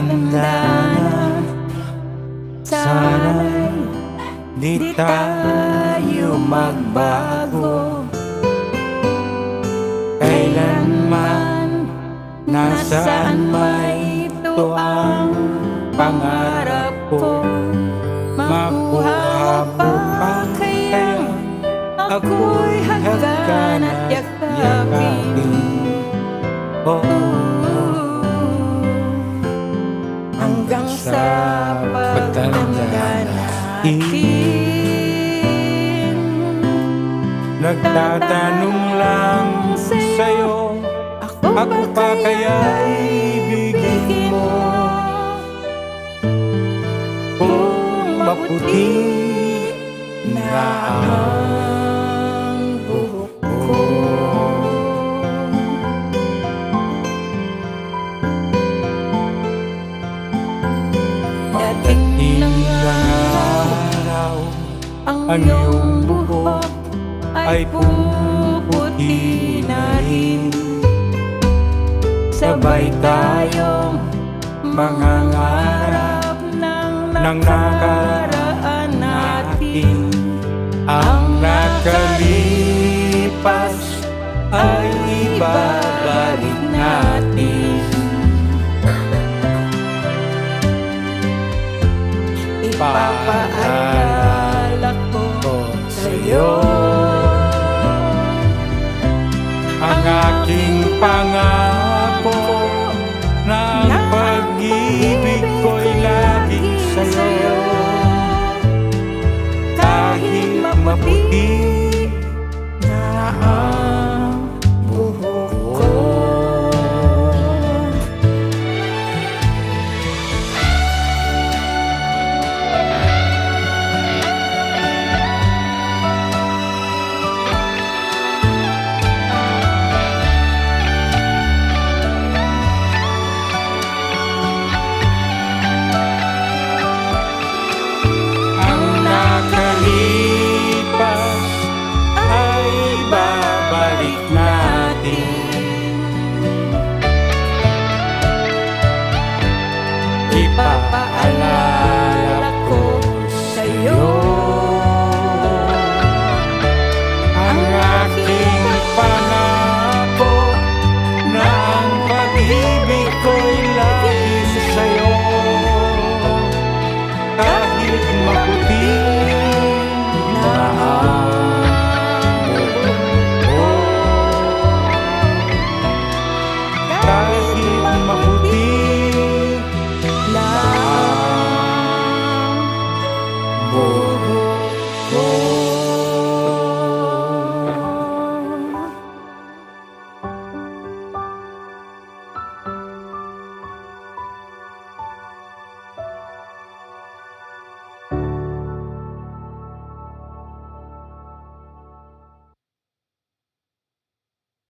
Matanda na Sana'y di tayo magbago. Kailanman Nasaan may ito ang pangarap ko? Makuha pa kaya Ako'y hagkan at yakapin? Oh, natin Nagtatanong lang sa'yo Ako pa kaya ibigin mo? Kung maputi na ang ang iyong buhok ay puputi na rin. Sabay tayong mga ngarap ng nakaraan natin. Ang nakalipas ay ibabalik natin. sa'yo ang aking pangako na ang pag-ibig ko'y laging sa'yo. kahit maputi natin. Ipapaalala